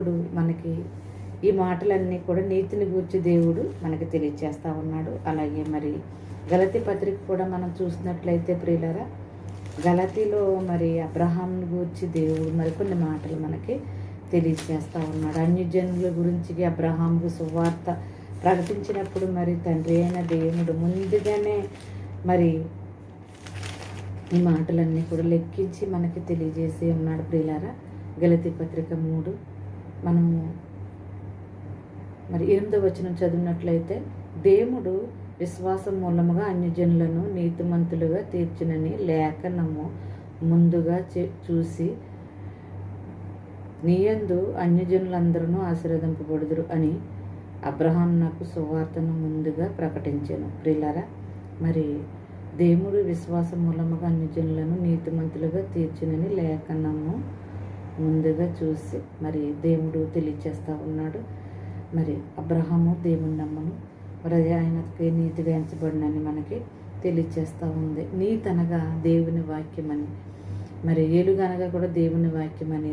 ఇప్పుడు మనకి ఈ మాటలన్నీ కూడా నీతిని గూర్చి దేవుడు మనకి తెలియచేస్తూ ఉన్నాడు. అలాగే మరి గలతి పత్రిక కూడా మనం చూసినట్లయితే ప్రియులరా గలతిలో మరి అబ్రహాం గూర్చి దేవుడు మరికొన్ని మాటలు మనకి తెలియజేస్తూ ఉన్నాడు. అన్యజనుల గురించి అబ్రహాంకు సువార్త ప్రకటించినప్పుడు మరి తండ్రి అయిన దేవుడు ముందుగానే మరి ఈ మాటలన్నీ కూడా లెక్కించి మనకి తెలియజేసి ఉన్నాడు ప్రియులరా. గలతి పత్రిక మూడు మనము మరి ఎనిమిదో వచనం చదివినట్లయితే దేవుడు విశ్వాసం మూలముగా అన్యజనులను నీతిమంతులుగా తీర్చునని లేఖనము ముందుగా చే- చూసి నీయందు అన్యజనులందరూ ఆశీర్వదింపబడుదురు అని అబ్రహాం నాకు సువార్తను ముందుగా ప్రకటించాను. ప్రిలరా మరి దేవుడు విశ్వాసం మూలముగా అన్యజనులను నీతిమంతులుగా తీర్చునని లేఖనము ముందుగా చూసి మరి దేవుడు తెలియచేస్తూ ఉన్నాడు. మరి అబ్రహము దేవుని నమ్మను. మరి ఆయనకి నీతిగా ఎంచబడినని మనకి తెలియచేస్తూ ఉంది. నీతి అనగా దేవుని వాక్యమని. మరి ఏలుగనగా కూడా దేవుని వాక్యమని